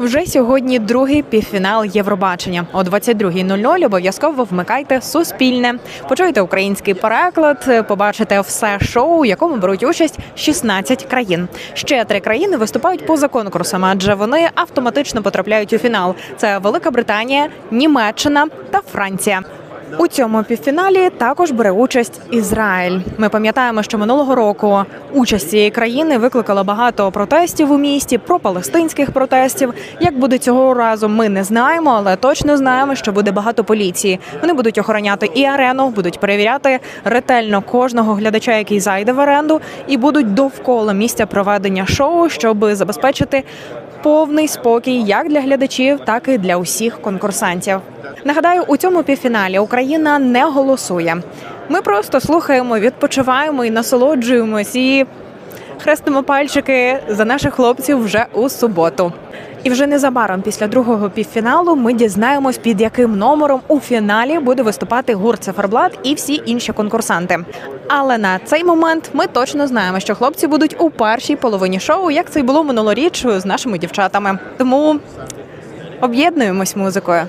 Вже сьогодні другий півфінал Євробачення. О 22.00 обов'язково вмикайте суспільне. Почуєте український переклад, побачите все шоу, у якому беруть участь 16 країн. Ще три країни виступають поза конкурсами, адже вони автоматично потрапляють у фінал. Це Велика Британія, Німеччина та Франція. У цьому півфіналі також бере участь Ізраїль. Ми пам'ятаємо, що минулого року участь цієї країни викликала багато протестів у місті, пропалестинських протестів. Як буде цього разу, ми не знаємо, але точно знаємо, що буде багато поліції. Вони будуть охороняти і арену, будуть перевіряти ретельно кожного глядача, який зайде в оренду, і будуть довкола місця проведення шоу, щоб забезпечити повний спокій як для глядачів, так і для усіх конкурсантів. Нагадаю, у цьому півфіналі Україна не голосує. Ми просто слухаємо, відпочиваємо і насолоджуємось і хрестимо пальчики за наших хлопців вже у суботу. І вже незабаром після другого півфіналу ми дізнаємось, під яким номером у фіналі буде виступати гурт Циферблат і всі інші конкурсанти. Але на цей момент ми точно знаємо, що хлопці будуть у першій половині шоу, як це й було минулоріч з нашими дівчатами. Тому об'єднуємось музикою.